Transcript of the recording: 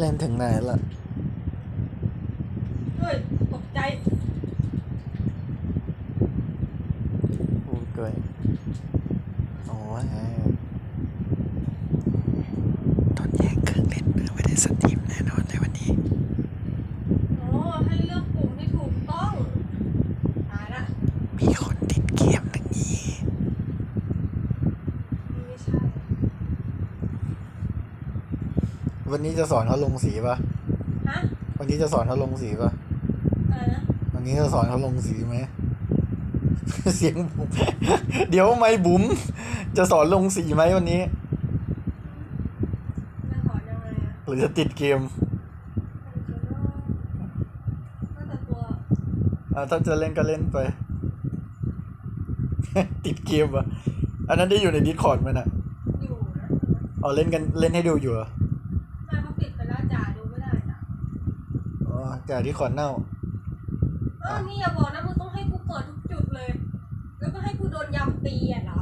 เล่นถึงไหนละเฮ้ยตกใจพูดด้วยโอ้ยโดนแย่งเครื่องเล่นมือไม่ได้สตรีมแน่นอนเลยวันนี้โอ้ให้เลือกปุ่มที่ถูกต้องตายละมีคนติดเกมหนึ่งนี้ ไม่ใช่ วันนี้จะสอนเขาลงสีปะฮะวันนี้จะสอนเขาลงสีปะอะไรนะวันนี้จะสอนเขาลงสีไหม เสียงบุ๋มเดี๋ยวไม่บุ๋มจะสอนลงสีไหมวันนี้จะสอนยังไงอะหรือจะติดเกมก็แต่ตัวอ่าถ้าจะเล่นก็เล่นไป ติดเกมอะอันนั้นได้อยู่ในดิสคอร์ดมันอะอยู่นะ เอาเล่นกันเล่นให้ดูอยู่เหรอ แม่เขาปิดไปแล้วจ่าดูไม่ได้จ้ะ อ๋อ แต่ดิสคอนเน่าเออนี่อย่าบอกนะมึงต้องให้กูเปิดทุกจุดเลย แล้วก็ให้กูโดนยำตีอะเหรอ